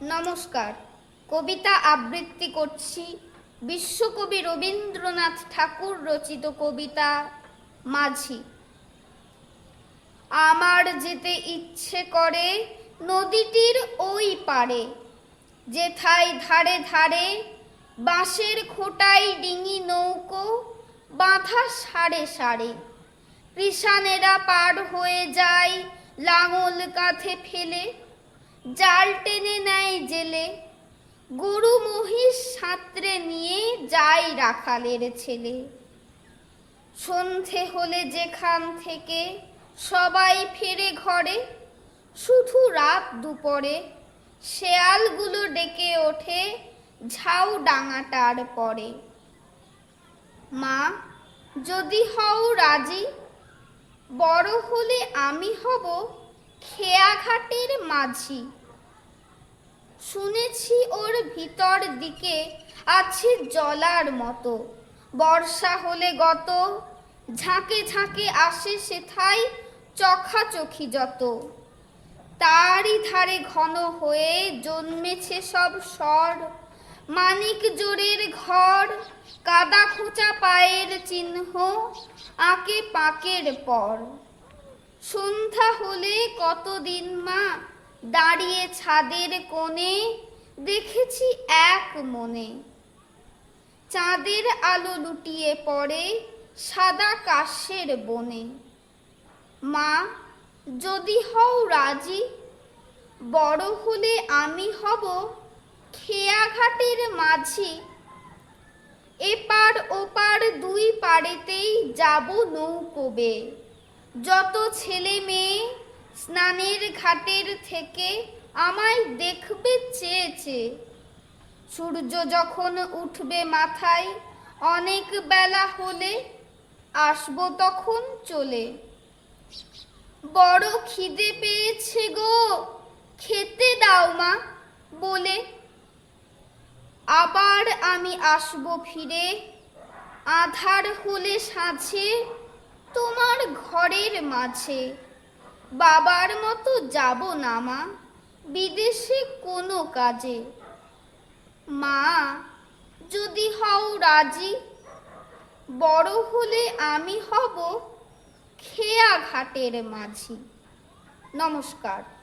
নমস্কার। কবিতা আবৃত্তি করছি বিশ্বকবি রবীন্দ্রনাথ ঠাকুর রচিত কবিতা মাঝি। আমার যেতে ইচ্ছে করে নদীটির ওই পারে যেথায় ধারে ধারে বাঁশের খোটাই ডিঙি নৌকো বাঁধা সাড়ে সাড়ে কৃষানেরা পার হয়ে যায় লাঙল কাঁধে ফেলে, জাল টেনে নেয় গরু মহিষ সাঁতরে নিয়ে যাই রাখালের ছেলে। সন্ধে হলে যেখান থেকে সবাই ফিরে ঘরে, শুধু রাত দুপুরে শেয়ালগুলো ডেকে ওঠে ঝাউ ডাঙাটার পরে। মা, যদি হও রাজি, বড় হলে আমি হব খেয়াঘাটের মাঝি। শুনেছি ওর ভিতর দিকে আছে জলার মতো। বর্ষা হলে গত, ঝাঁকে ঝাঁকে আসে সেথায় চখাচখি যত। তারই ধারে ঘন হয়ে জন্মেছে সব স্বর। মানিক জোরের ঘর, কাদা খোঁচা পায়ের চিহ্ন, আঁকে পাকের পর। সন্ধ্যা হলে কতদিন মা দাঁড়িয়ে ছাদের কোণে দেখেছি এক মনে। চাঁদের আলো লুটিয়ে পড়ে সাদা কাশের বনে। মা, যদি হও রাজি, বড় হলে আমি হব খেয়াঘাটের মাঝি। এপার ওপার দুই পাড়েতেই যাব নৌকোবে। যত ছেলে মেয়ে স্নানের ঘাটের থেকে আমায় দেখবে চেয়েছে। সূর্য যখন উঠবে মাথায়, অনেক বেলা হলে আসব তখন চলে। বড় খিদে পেয়েছে গো, খেতে দাও মা, বলে। আবার আমি আসব ফিরে, আধার হলে সাঁঝে তোমার ঘরের মাঝে। বাবার মতো যাব না মা, বিদেশে কোনো কাজে। মা, যদি হও রাজি, বড় হলে আমি হব খেয়া ঘাটের মাঝি। নমস্কার।